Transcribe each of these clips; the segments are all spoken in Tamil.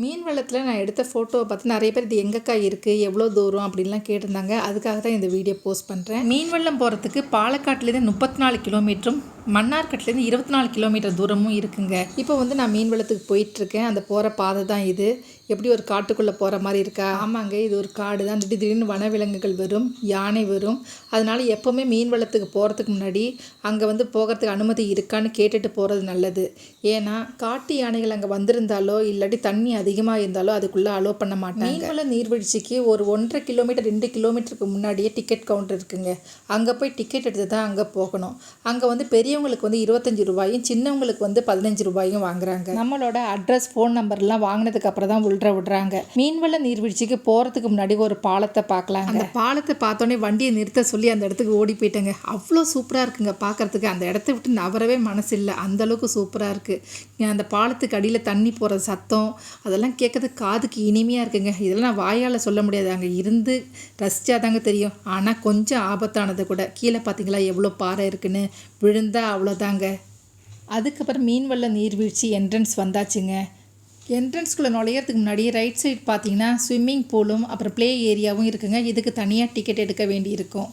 மீன் வளத்தில் நான் எடுத்த ஃபோட்டோவை பார்த்து நிறைய பேர் இது எங்கக்கா இருக்குது எவ்வளோ தூரம்? அப்படின்லாம் கேட்டிருந்தாங்க. அதுக்காக தான் இந்த வீடியோ போஸ்ட் பண்ணுறேன் மீன் வள்ளம் போகிறதுக்கு பாலக்காட்டிலேருந்து முப்பத்தி நாலு கிலோமீட்டரும் மன்னார்கட்டிலேருந்து இருபத்தி நாலு கிலோமீட்டர் தூரமும் இருக்குங்க. இப்போ வந்து நான் மீன் வளத்துக்கு போயிட்டுருக்கேன். அந்த போகிற பாதை தான் இது. எப்படி ஒரு காட்டுக்குள்ளே போகிற மாதிரி இருக்கா? ஆமாங்க இது ஒரு காடு தான். திடீர் திடீர்னு வனவிலங்குகள் வரும் யானை வரும். அதனால் எப்போவுமே மீன் வளத்துக்கு போகிறதுக்கு முன்னாடி அங்கே வந்து போகிறதுக்கு அனுமதி இருக்கான்னு கேட்டுட்டு போகிறது நல்லது. ஏன்னா காட்டு யானைகள் அங்கே வந்திருந்தாலோ இல்லாட்டி தண்ணி அதிகமாக இருந்தாலோ அதுக்குள்ளே அலோ பண்ண மாட்டாங்க. மீன்வள நீர்வீழ்ச்சிக்கு ஒரு ஒன்றரை கிலோமீட்டர் ரெண்டு கிலோமீட்டருக்கு முன்னாடியே டிக்கெட் கவுண்டர் இருக்குங்க. அங்கே போய் டிக்கெட் எடுத்து தான் அங்கே போகணும். அங்கே வந்து பெரியவங்களுக்கு வந்து இருபத்தஞ்சி ரூபாயும் சின்னவங்களுக்கு வந்து பதினஞ்சு ரூபாயும் வாங்குறாங்க. நம்மளோட அட்ரஸ் ஃபோன் நம்பர்லாம் வாங்கினதுக்கு அப்புறம் தான் உள்ள விடுறாங்க. மீன்வள நீர்வீழ்ச்சிக்கு போகிறதுக்கு முன்னாடி ஒரு பாலத்தை பார்க்கலாங்க அந்த பாலத்தை பார்த்தோன்னே வண்டியை நிறுத்த சொல்லி அந்த இடத்துக்கு ஓடி போயிட்டேங்க. அவ்வளோ சூப்பராக இருக்குங்க பார்க்கறதுக்கு அந்த இடத்த விட்டு நவரவே மனசு இல்லை அந்த அளவுக்கு சூப்பராக இருக்குது அந்த பாலத்துக்கு அடியில் தண்ணி போகிற சத்தம் அதெல்லாம் கேட்குறது காதுக்கு இனிமையாக இருக்குங்க. இதெல்லாம் நான் வாயால் சொல்ல முடியாது. அங்கே இருந்து ரசிச்சாதாங்க தெரியும். ஆனால் கொஞ்சம் ஆபத்தானது கூட. கீழே பார்த்தீங்களா எவ்வளோ பாறை இருக்குன்னு. விழுந்தா அவ்வளோதாங்க. அதுக்கப்புறம் மீன்வள்ள நீர்வீழ்ச்சி என்ட்ரன்ஸ் வந்தாச்சுங்க. என்ட்ரன்ஸ்குள்ளே நுழையிறதுக்கு முன்னாடி ரைட் சைடு பார்த்தீங்கன்னா ஸ்விம்மிங் பூலும் அப்புறம் ப்ளே ஏரியாவும் இருக்குங்க. இதுக்கு தனியாக டிக்கெட் எடுக்க வேண்டி இருக்கும்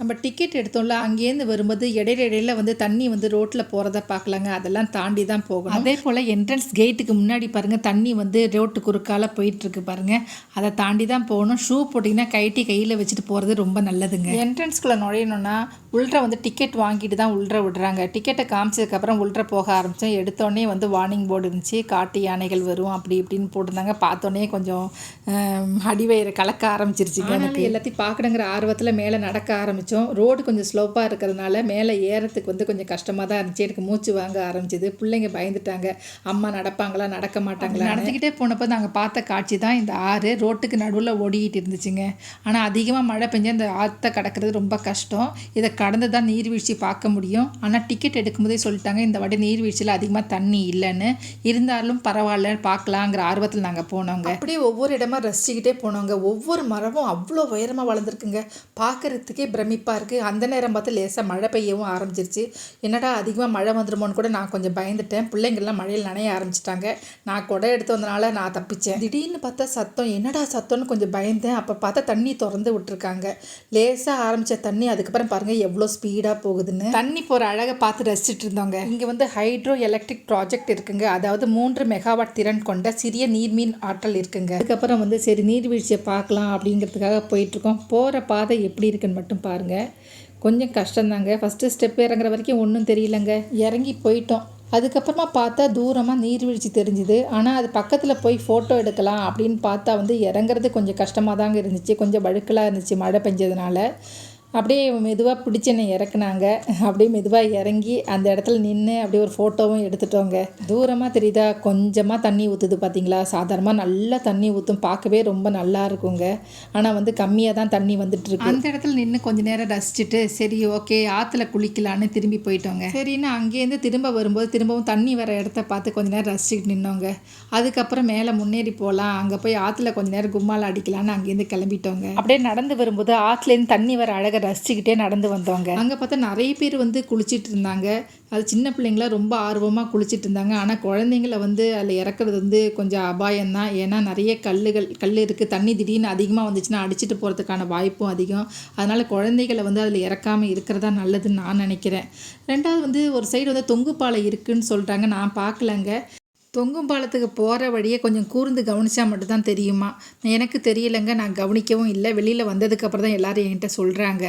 நம்ம டிக்கெட் எடுத்தோம்ல அங்கேருந்து வரும்போது இடையில இடையில வந்து தண்ணி வந்து ரோட்டில் போகிறத பார்க்கலாங்க. அதெல்லாம் தாண்டி தான் போகணும். அதே போல் என்ட்ரன்ஸ் கேட்டுக்கு முன்னாடி பாருங்கள் தண்ணி வந்து ரோட்டு குறுக்கால போயிட்டுருக்கு பாருங்கள் அதை தாண்டி தான் போகணும். ஷூ போட்டிங்கன்னா கைட்டி கையில் வச்சுட்டு போகிறது ரொம்ப நல்லதுங்க. என்ட்ரன்ஸ்குள்ளே நுழையணும்னா உள்ற வந்து டிக்கெட் வாங்கிட்டு தான் உள்ற விடுறாங்க. டிக்கெட்டை காமிச்சதுக்கப்புறம் உள்ற போக ஆரம்பித்தோம் எடுத்தோடனே வந்து வார்னிங் போர்டு இருந்துச்சு. காட்டு யானைகள் வரும் அப்படி இப்படின்னு போட்டிருந்தாங்க. பார்த்தோன்னே கொஞ்சம் அடிவயிறு கலக்க ஆரம்பிச்சிருச்சுங்க எனக்கு. எல்லாத்தையும் பார்க்கணுங்கிற ஆர்வத்தில் மேலே நடக்க ஆரம்பித்தோம் ரோடு கொஞ்சம் ஸ்லோப்பாக இருக்கிறதுனால மேலே ஏறத்துக்கு வந்து கொஞ்சம் கஷ்டமாக தான் இருந்துச்சு. எனக்கு மூச்சு வாங்க ஆரம்பிச்சது. பிள்ளைங்க பயந்துட்டாங்க. அம்மா நடப்பாங்களா நடக்க மாட்டாங்களா நடந்துக்கிட்டே போனப்போ நாங்கள் பார்த்த காட்சி தான் இந்த ஆறு. ரோட்டுக்கு நடுவில் ஓடிக்கிட்டு இருந்துச்சுங்க. ஆனால் அதிகமாக மழை பெஞ்சா இந்த ஆற்றை கடக்கிறது ரொம்ப கஷ்டம். இதை கடந்து தான் நீர்வீழ்ச்சி பார்க்க முடியும். ஆனால் டிக்கெட் எடுக்கும்போதே சொல்லிட்டாங்க இந்த வாட்டி நீர்வீழ்ச்சியில் அதிகமாக தண்ணி இல்லைன்னு. இருந்தாலும் பரவாயில்ல பார்க்கலாங்கிற ஆர்வத்தில் நாங்கள் போனோங்க. அப்படியே ஒவ்வொரு இடமா ரசிச்சுக்கிட்டே போனோங்க. ஒவ்வொரு மரமும் அவ்வளோ உயரமாக வளர்ந்துருக்குங்க. பார்க்கறதுக்கே பிரமிப்பாக இருக்குது அந்த நேரம் பார்த்து லேசாக மழை பெய்யவும் ஆரம்பிச்சிருச்சு. என்னடா அதிகமாக மழை வந்துருமோன்னு கூட நான் கொஞ்சம் பயந்துட்டேன். பிள்ளைங்கள்லாம் மழையில் நனைய ஆரம்பிச்சிட்டாங்க. நான் குடை எடுத்து வந்தனால நான் தப்பிச்சேன். திடீர்னு பார்த்தா சத்தம் என்னடா சத்தம்னு கொஞ்சம் பயந்தேன். அப்போ பார்த்தா தண்ணி திறந்து விட்டுருக்காங்க. லேசாக ஆரம்பித்த தண்ணி அதுக்கப்புறம் பாருங்கள் எவ்வளோ ஸ்பீடாக போகுதுன்னு. தண்ணி போகிற அழகை பார்த்து ரசிச்சிட்டு இருந்தோங்க இங்கே வந்து ஹைட்ரோ எலக்ட்ரிக் ப்ராஜெக்ட் இருக்குங்க. அதாவது மூன்று மெகாவாட் திறன் கொண்ட சிறிய நீர்மீன் ஆற்றல் இருக்குங்க. அதுக்கப்புறம் வந்து சரி நீர்வீழ்ச்சியை பார்க்கலாம் அப்படிங்கிறதுக்காக போயிட்டுருக்கோம். போகிற பாதை எப்படி இருக்குன்னு மட்டும் பாருங்கள் கொஞ்சம் கஷ்டம்தாங்க. ஃபஸ்ட்டு ஸ்டெப் இறங்குற வரைக்கும் ஒன்றும் தெரியலங்க. இறங்கி போயிட்டோம். அதுக்கப்புறமா பார்த்தா தூரமாக நீர்வீழ்ச்சி தெரிஞ்சுது. ஆனால் அது பக்கத்தில் போய் ஃபோட்டோ எடுக்கலாம் அப்படின்னு பார்த்தா வந்து இறங்குறது கொஞ்சம் கஷ்டமாக தாங்க இருந்துச்சு. கொஞ்சம் வழுக்கலாக இருந்துச்சு மழை பெஞ்சதுனால. அப்படியே மெதுவாக பிடிச்சி என்னை இறக்குனாங்க. அப்படியே மெதுவாக இறங்கி அந்த இடத்துல நின்று அப்படியே ஒரு ஃபோட்டோவும் எடுத்துட்டோங்க. தூரமாக தெரியுதா? கொஞ்சமாக தண்ணி ஊற்றுது பார்த்தீங்களா சாதாரணமாக நல்லா தண்ணி ஊற்றும் பார்க்கவே ரொம்ப நல்லா இருக்குங்க. ஆனால் வந்து கம்மியாக தான் தண்ணி வந்துட்டு இருக்கு. அந்த இடத்துல நின்று கொஞ்ச நேரம் ரசிச்சுட்டு சரி ஓகே ஆற்றுல குளிக்கலான்னு திரும்பி போயிட்டோங்க. சரின்னு அங்கேருந்து திரும்ப வரும்போது திரும்பவும் தண்ணி வர இடத்த பார்த்து கொஞ்ச நேரம் ரசிச்சுட்டு நின்னோங்க. அதுக்கப்புறம் மேலே முன்னேறி போகலாம். அங்கே போய் ஆற்றுல கொஞ்ச நேரம் கும்மால் அடிக்கலான்னு அங்கேருந்து கிளம்பிட்டோங்க. அப்படியே நடந்து வரும்போது ஆற்றுலேருந்து தண்ணி வர அழகை ரசிச்சுக்கிட்டே நடந்து வந்தோங்க அங்கே பார்த்தா நிறைய பேர் வந்து குளிச்சிட்டு இருந்தாங்க. அது சின்ன பிள்ளைங்களாம் ரொம்ப ஆர்வமாக குளிச்சிட்டு இருந்தாங்க. ஆனால் குழந்தைங்கள வந்து அதில் இறக்குறது வந்து கொஞ்சம் அபாயம்தான். ஏன்னா நிறைய கல்லுகள் கல் இருக்குது தண்ணி திடீர்னு அதிகமாக வந்துச்சுன்னா அடிச்சிட்டு போகிறதுக்கான வாய்ப்பும் அதிகம். அதனால் குழந்தைகளை வந்து அதில் இறக்காமல் இருக்கிறதா நல்லதுன்னு நான் நினைக்கிறேன். ரெண்டாவது வந்து ஒரு சைடு வந்து தொங்கு பாலை இருக்குன்னு சொல்கிறாங்க நான் பார்க்கலங்க. தொங்கும் பாலத்துக்கு போகிற வழியை கொஞ்சம் கூர்ந்து கவனித்தா மட்டும்தான் தெரியுமா? எனக்கு தெரியலைங்க. நான் கவனிக்கவும் இல்லை. வெளியில் வந்ததுக்கப்புறம் தான் எல்லோரும் என்கிட்ட சொல்கிறாங்க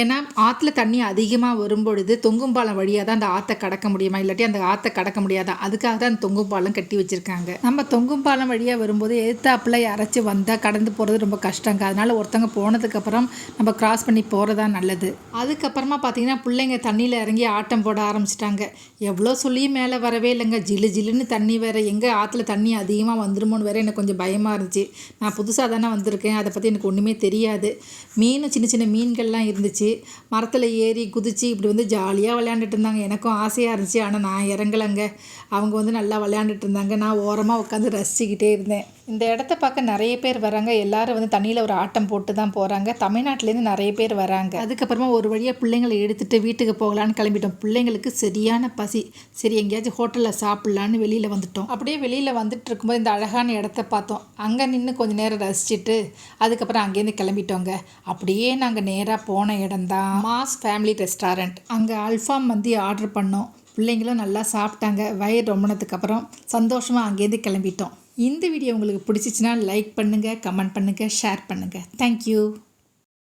ஏன்னா ஆற்றுல தண்ணி அதிகமாக வரும்பொழுது தொங்கும் பாலம் வழியாக தான் அந்த ஆற்றை கடக்க முடியுமா? இல்லாட்டி அந்த ஆற்றை கடக்க முடியாதா? அதுக்காக தான் அந்த தொங்கும் பாலம் கட்டி வச்சுருக்காங்க. நம்ம தொங்கும் பாலம் வழியாக வரும்போது எதிர்த்தாப்பில் யாராச்சும் வந்தால் கடந்து போகிறது ரொம்ப கஷ்டங்க. அதனால் ஒருத்தவங்க போனதுக்கப்புறம் நம்ம கிராஸ் பண்ணி போகிறதா நல்லது. அதுக்கப்புறமா பார்த்தீங்கன்னா பிள்ளைங்க தண்ணியில் இறங்கி ஆட்டம் போட ஆரம்பிச்சிட்டாங்க. எவ்வளோ சொல்லியும் மேலே வரவே இல்லைங்க. ஜிலு ஜிலுன்னு தண்ணி வேறு எங்கே ஆற்றுல தண்ணி அதிகமாக வந்துருமோன்னு வேறு எனக்கு கொஞ்சம் பயமாக இருந்துச்சு. நான் புதுசாக தானே வந்திருக்கேன். அதை பற்றி எனக்கு ஒன்றுமே தெரியாது. மீனும் சின்ன சின்ன மீன்கள்லாம் இருந்துச்சு. மரத்தில் ஏறி குதித்து இப்படி வந்து ஜாலியாக விளையாண்டுட்டு இருந்தாங்க. எனக்கும் ஆசையாக இருந்துச்சு. ஆனால் நான் இறங்கலைங்க. அவங்க வந்து நல்லா விளையாண்டுட்டு இருந்தாங்க. நான் ஓரமாக உட்காந்து ரசிச்சுக்கிட்டே இருந்தேன். இந்த இடத்த பார்க்க நிறைய பேர் வராங்க. எல்லாரும் வந்து தண்ணியில் ஒரு ஆட்டம் போட்டு தான் போகிறாங்க தமிழ்நாட்டிலேருந்து நிறைய பேர் வராங்க. அதுக்கப்புறமா ஒரு வழியாக பிள்ளைங்களை எடுத்துகிட்டு வீட்டுக்கு போகலான்னு கிளம்பிட்டோம். பிள்ளைங்களுக்கு சரியான பசி. சரி எங்கேயாச்சும் ஹோட்டலில் சாப்பிட்லான்னு வெளியில் வந்து வந்துட்டோம். அப்படியே வெளியில் வந்துட்டு இருக்கும்போது இந்த அழகான இடத்த பார்த்தோம். அங்கே நின்று கொஞ்சம் நேரம் ரசிச்சுட்டு அதுக்கப்புறம் அங்கேருந்து கிளம்பிட்டோங்க. அப்படியே நாங்கள் நேராக போன இடம்தான். Mass family restaurant. அங்கே அல்ஃபாம் மந்தி ஆர்டர் பண்ணோம். பிள்ளைங்களும் நல்லா சாப்பிட்டாங்க. வயிறு ரொம்பினதுக்கப்புறம் சந்தோஷமாக அங்கேருந்து கிளம்பிட்டோம். இந்த வீடியோ உங்களுக்கு பிடிச்சிச்சின்னா லைக் பண்ணுங்கள் கமெண்ட் பண்ணுங்கள் ஷேர் பண்ணுங்கள் தேங்க்யூ